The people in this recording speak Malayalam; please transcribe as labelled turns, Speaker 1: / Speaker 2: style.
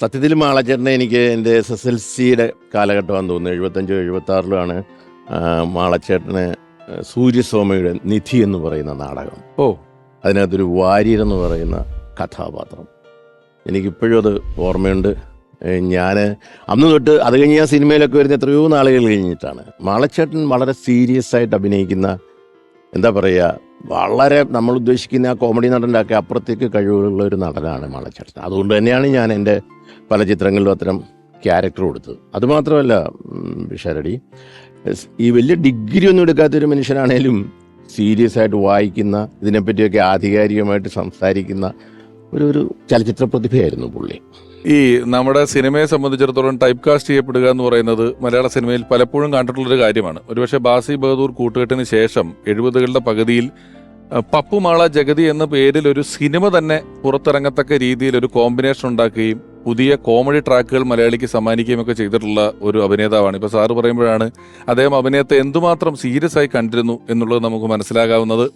Speaker 1: സത്യത്തിൽ മാളച്ചേട്ടനെ എനിക്ക് എന്റെ എസ് എസ് എൽ സിയുടെ കാലഘട്ടമാണെന്ന് തോന്നുന്നു. എഴുപത്തഞ്ചോ എഴുപത്തി ആറിലാണ് മാളച്ചേട്ടന് സൂര്യസ്വാമിയുടെ നിധി എന്ന് പറയുന്ന നാടകം.
Speaker 2: ഓ.
Speaker 1: അതിനകത്തൊരു വാര്യർ എന്ന് പറയുന്ന കഥാപാത്രം. എനിക്കിപ്പോഴും അത് ഓർമ്മയുണ്ട്. ഞാൻ അന്ന് തൊട്ട് അത് കഴിഞ്ഞ് ഞാൻ സിനിമയിലൊക്കെ വരുന്ന എത്രയോ നാളുകൾ കഴിഞ്ഞിട്ടാണ്. മാളച്ചേട്ടൻ വളരെ സീരിയസ് ആയിട്ട് അഭിനയിക്കുന്ന എന്താ പറയുക വളരെ നമ്മൾ ഉദ്ദേശിക്കുന്ന ആ കോമഡി നടന്റെ ഒക്കെ അപ്പുറത്തേക്ക് കഴിവുള്ള ഒരു നടനാണ് മാളച്ചേട്ടൻ. അതുകൊണ്ട് തന്നെയാണ് ഞാൻ എന്റെ പല ചിത്രങ്ങളിലും അത്തരം ക്യാരക്ടർ കൊടുത്തത്. അതുമാത്രമല്ല ഷരടി ഈ വലിയ ഡിഗ്രി ഒന്നും എടുക്കാത്തൊരു മനുഷ്യനാണേലും സീരിയസ് ആയിട്ട് വായിക്കുന്ന ഇതിനെപ്പറ്റിയൊക്കെ ആധികാരികമായിട്ട് സംസാരിക്കുന്ന ഒരു ഒരു ചലച്ചിത്ര പ്രതിഭയായിരുന്നു പുള്ളി.
Speaker 2: ഈ നമ്മുടെ സിനിമയെ സംബന്ധിച്ചിടത്തോളം ടൈപ്പ് കാസ്റ്റ് ചെയ്യപ്പെടുക എന്ന് പറയുന്നത് മലയാള സിനിമയിൽ പലപ്പോഴും കണ്ടിട്ടുള്ളൊരു കാര്യമാണ്. ഒരുപക്ഷെ ബാസി ബഹദൂർ കൂട്ടുകെട്ടിന് ശേഷം എഴുപതുകളുടെ പകുതിയിൽ പപ്പുമാള ജഗതി എന്ന പേരിൽ ഒരു സിനിമ തന്നെ പുറത്തിറങ്ങത്തക്ക രീതിയിൽ ഒരു കോമ്പിനേഷൻ ഉണ്ടാക്കുകയും പുതിയ കോമഡി ട്രാക്കുകൾ മലയാളിക്ക് സമ്മാനിക്കുകയും ഒക്കെ ചെയ്തിട്ടുള്ള ഒരു അഭിനേതാവാണ്. ഇപ്പൊ സാറ് പറയുമ്പോഴാണ് അദ്ദേഹം അഭിനയത്തെ എന്തുമാത്രം സീരിയസ് ആയി കണ്ടിരുന്നു എന്നുള്ളത് നമുക്ക് മനസ്സിലാകാവുന്നത്.